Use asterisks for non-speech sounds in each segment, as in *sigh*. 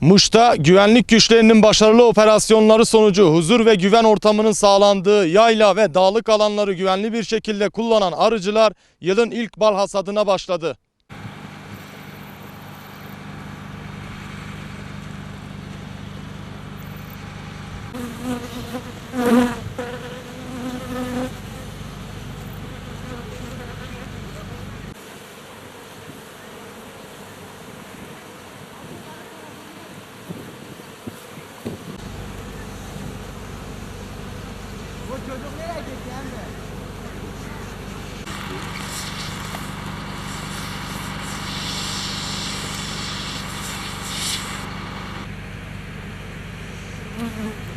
Muş'ta güvenlik güçlerinin başarılı operasyonları sonucu huzur ve güven ortamının sağlandığı yayla ve dağlık alanları güvenli bir şekilde kullanan arıcılar yılın ilk bal hasadına başladı. Bu çocuk nereye gitti emmi? Mm-hmm.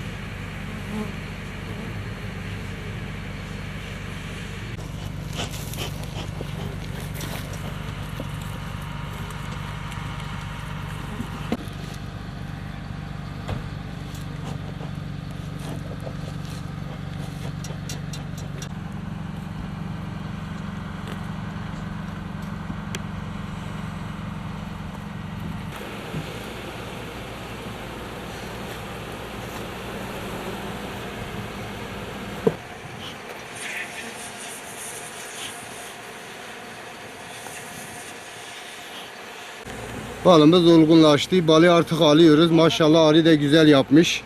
Balımız olgunlaştı. Balı artık alıyoruz. Maşallah arı da güzel yapmış.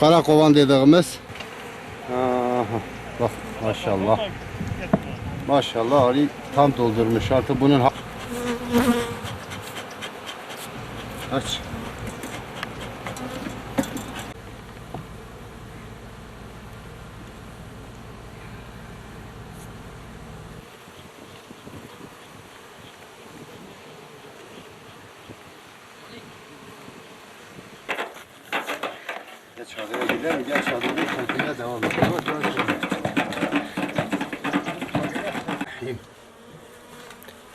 Kara kovan dediğimiz. Aha, bak maşallah. Maşallah arı tam doldurmuş. Artık bunun Aç. Gel çadıra gidelim. Gel çadırın kontrolüne devam edelim. Bak, bak, bak.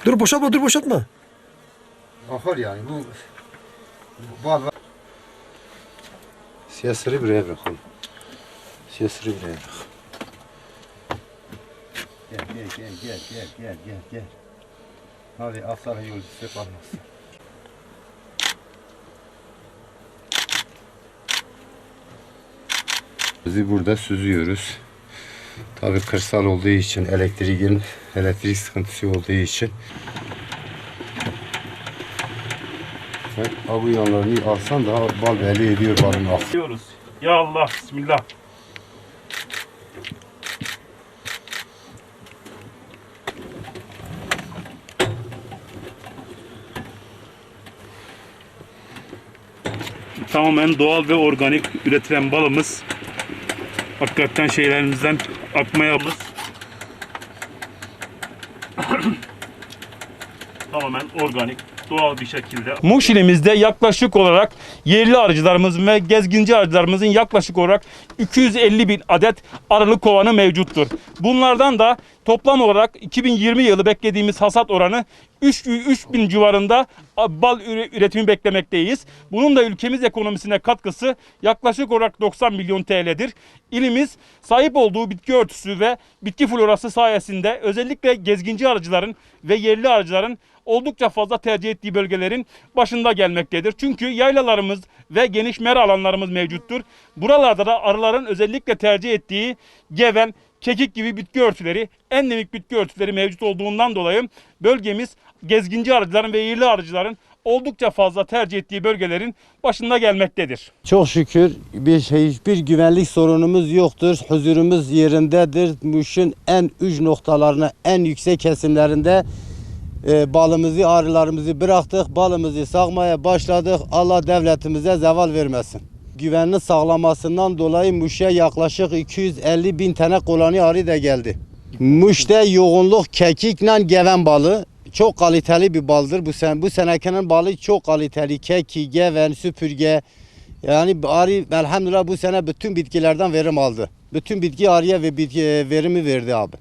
Dur boşaltma dur boşaltma. Ahır yani bu bal var. Siyasırı buraya bırakalım. Siyasırı buraya bırak. Gel gel gel gel gel gel gel gel. Hadi aslan yolcusu kalmasın. Bizi burada süzüyoruz. Tabii kırsal olduğu için elektriğin elektrik sıkıntısı olduğu için Abi yanlarını alsan daha bal belli ediyor balın diyoruz. Ya Allah, Bismillah. Tamamen doğal ve organik üretilen balımız. Hakikaten şeylerimizden akmayamız. *coughs* Tamamen organik, doğal bir şekilde. Muş ilimizde yaklaşık olarak yerli arıcılarımız ve gezginci arıcılarımızın yaklaşık olarak 250 bin adet arılı kovanı mevcuttur. Bunlardan da toplam olarak 2020 yılı beklediğimiz hasat oranı 3, 3 bin civarında bal üre- üretimi beklemekteyiz. Bunun da ülkemiz ekonomisine katkısı yaklaşık olarak 90 milyon TL'dir. İlimiz sahip olduğu bitki örtüsü ve bitki florası sayesinde özellikle gezginci arıcıların ve yerli arıcıların oldukça fazla tercih ettiği bölgelerin başında gelmektedir. Çünkü yaylalarımız ve geniş mera alanlarımız mevcuttur. Buralarda da arıların özellikle tercih ettiği geven, kekik gibi bitki örtüleri, endemik bitki örtüleri mevcut olduğundan dolayı bölgemiz gezginci arıcıların ve yerli arıcıların oldukça fazla tercih ettiği bölgelerin başında gelmektedir. Çok şükür bir şey, hiçbir güvenlik sorunumuz yoktur. Huzurumuz yerindedir. Muş'un en uç noktalarına, en yüksek kesimlerinde e, balımızı, arılarımızı bıraktık. Balımızı sağmaya başladık. Allah devletimize zeval vermesin. Güvenini sağlamasından dolayı Muş'a yaklaşık 250 bin tane koloni arı da geldi. Muş'ta yoğunluk kekikle geven balı. Çok kaliteli bir baldır. Bu sene bu senekinin balı çok kaliteli. Keki, geven, süpürge. Yani arı elhamdülillah bu sene bütün bitkilerden verim aldı. Bütün bitki arıya ve bitki verimi verdi abi.